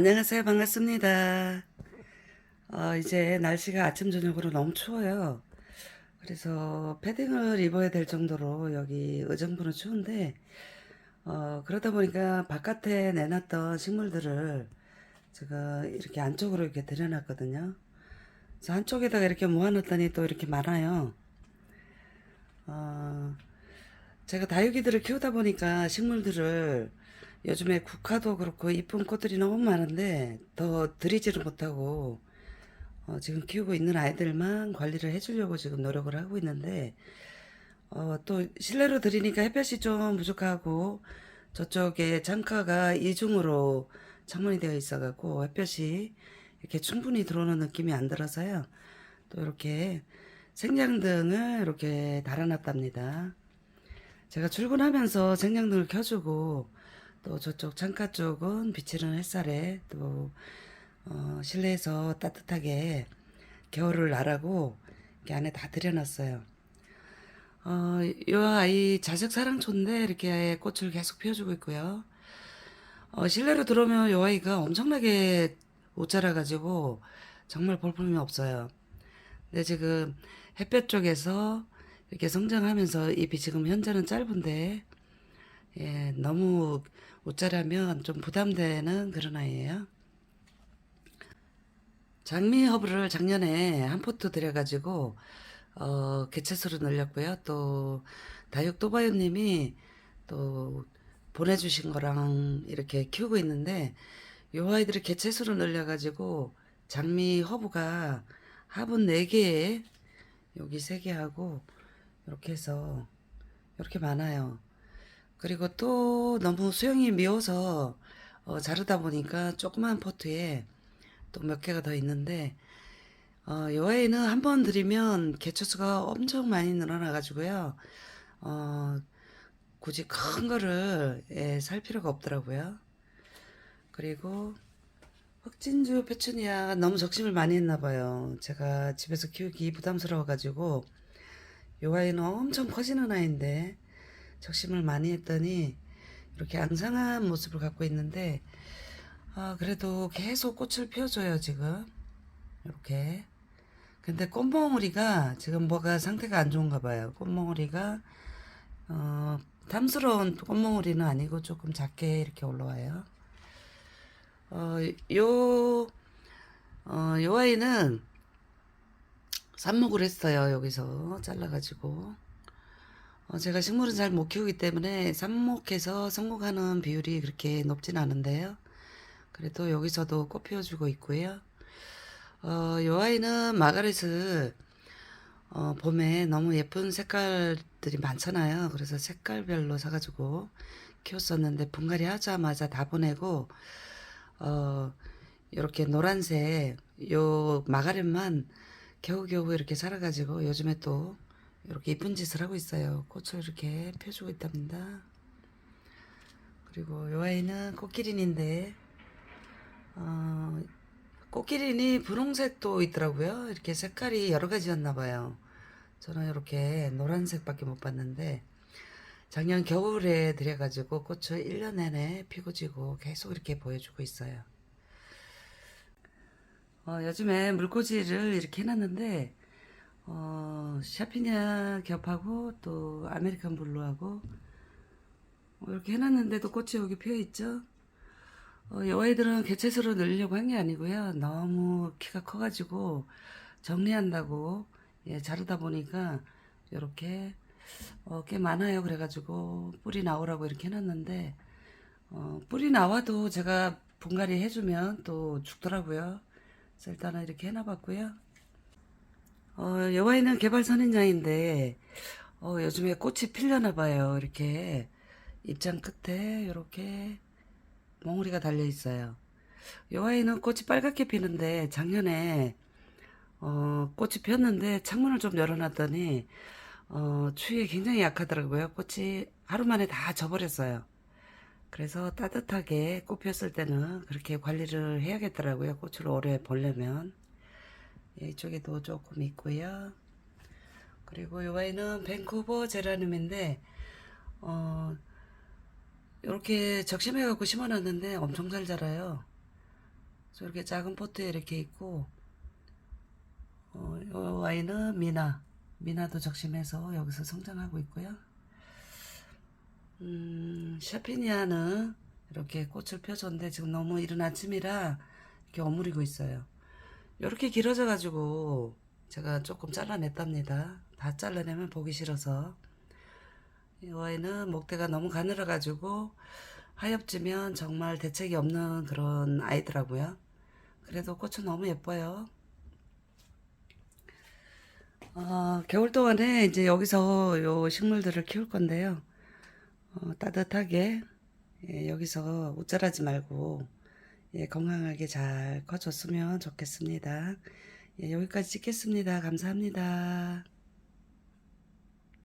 안녕하세요. 반갑습니다. 어, 이제 날씨가 아침, 저녁으로 너무 추워요. 그래서 패딩을 입어야 될 정도로 여기 의정부는 추운데, 어, 그러다 보니까 바깥에 내놨던 식물들을 제가 이렇게 안쪽으로 이렇게 들여놨거든요. 그래서 한쪽에다가 이렇게 모아놨더니 또 이렇게 많아요. 어, 제가 다육이들을 키우다 보니까 식물들을 요즘에 국화도 그렇고 이쁜 꽃들이 너무 많은데 더 들이지를 못하고 어, 지금 키우고 있는 아이들만 관리를 해주려고 지금 노력을 하고 있는데 어, 또 실내로 들이니까 햇볕이 좀 부족하고 저쪽에 창가가 이중으로 창문이 되어 있어 갖고 햇볕이 이렇게 충분히 들어오는 느낌이 안 들어서요. 또 이렇게 생장등을 이렇게 달아놨답니다. 제가 출근하면서 생장등을 켜주고 또 저쪽 창가 쪽은 비치는 햇살에 또 어, 실내에서 따뜻하게 겨울을 나라고 이렇게 안에 다 들여놨어요. 어, 이 아이 자색 사랑초인데 이렇게 꽃을 계속 피워주고 있고요. 어, 실내로 들어오면 이 아이가 엄청나게 못 자라가지고 정말 볼품이 없어요. 근데 지금 햇볕 쪽에서 이렇게 성장하면서 잎이 지금 현재는 짧은데 예, 너무 옷자라면 좀 부담되는 그런 아이예요. 장미 허브를 작년에 한 포트 들여가지고 어, 개체수로 늘렸고요. 또 다육 또바요님이 또 보내주신 거랑 이렇게 키우고 있는데 요 아이들을 개체수로 늘려가지고 장미 허브가 화분 4개에 여기 3개 하고 이렇게 해서 이렇게 많아요. 그리고 또 너무 수영이 미워서 어, 자르다 보니까 조그만 포트에 또 몇 개가 더 있는데 어, 요 아이는 한 번 들이면 개체수가 엄청 많이 늘어나 가지고요. 어, 굳이 큰 거를 예, 살 필요가 없더라고요. 그리고 흑진주 페추니아가 너무 적심을 많이 했나 봐요. 제가 집에서 키우기 부담스러워 가지고 요 아이는 엄청 커지는 아이인데 적심을 많이 했더니 이렇게 앙상한 모습을 갖고 있는데 아 그래도 계속 꽃을 피워줘요 지금. 이렇게. 근데 꽃몽우리가 지금 뭐가 상태가 안 좋은가 봐요. 꽃몽우리가 어 탐스러운 꽃몽우리는 아니고 조금 작게 이렇게 올라와요. 어 요 어, 요 아이는 삽목을 했어요 여기서. 잘라가지고 어, 제가 식물은 잘 못 키우기 때문에 삽목해서 성공하는 비율이 그렇게 높진 않은데요. 그래도 여기서도 꽃 피워주고 있고요. 어, 요 아이는 마가렛을 어, 봄에 너무 예쁜 색깔들이 많잖아요. 그래서 색깔별로 사가지고 키웠었는데 분갈이 하자마자 다 보내고 어, 이렇게 노란색 요 마가렛만 겨우겨우 이렇게 살아가지고 요즘에 또 이렇게 이쁜 짓을 하고 있어요. 꽃을 이렇게 펴주고 있답니다. 그리고 요 아이는 꽃기린인데 어, 꽃기린이 분홍색도 있더라고요. 이렇게 색깔이 여러 가지였나 봐요. 저는 이렇게 노란색밖에 못 봤는데 작년 겨울에 들여가지고 꽃을 1년 내내 피고 지고 계속 이렇게 보여주고 있어요. 어, 요즘에 물꽂이를 이렇게 해놨는데 어, 샤피냐 겹하고 또 아메리칸 블루하고 어, 이렇게 해놨는데도 꽃이 여기 피어 있죠. 어, 이 아이들은 개체수로 늘리려고 한 게 아니고요. 너무 키가 커가지고 정리한다고 예, 자르다 보니까 이렇게 어, 꽤 많아요. 그래가지고 뿌리 나오라고 이렇게 해놨는데 어, 뿌리 나와도 제가 분갈이 해주면 또 죽더라고요. 일단은 이렇게 해놔봤고요. 어, 여와이는 개발 선인장인데 어, 요즘에 꽃이 필려나 봐요. 이렇게 입장 끝에 이렇게 몽우리가 달려 있어요. 여와이는 꽃이 빨갛게 피는데 작년에 어, 꽃이 폈는데 창문을 좀 열어놨더니 어, 추위에 굉장히 약하더라고요. 꽃이 하루 만에 다 져버렸어요. 그래서 따뜻하게 꽃 폈을 때는 그렇게 관리를 해야겠더라고요. 꽃을 오래 보려면. 예, 이쪽에도 조금 있고요. 그리고 요 아이는 밴쿠버 제라늄인데 어 이렇게 적심해 갖고 심어놨는데 엄청 잘 자라요. 이렇게 작은 포트에 이렇게 있고 어, 이 아이는 미나 미나도 적심해서 여기서 성장하고 있고요. 음, 샤피니아는 이렇게 꽃을 펴줬는데 지금 너무 이른 아침이라 이렇게 어무리고 있어요. 이렇게 길어져 가지고 제가 조금 잘라냈답니다. 다 잘라내면 보기 싫어서. 이 아이는 목대가 너무 가늘어 가지고 하엽지면 정말 대책이 없는 그런 아이더라고요. 그래도 꽃은 너무 예뻐요. 어, 겨울 동안에 이제 여기서 요 식물들을 키울 건데요. 어, 따뜻하게 예, 여기서 옷자라지 말고 예, 건강하게 잘 커졌으면 좋겠습니다. 예, 여기까지 찍겠습니다. 감사합니다.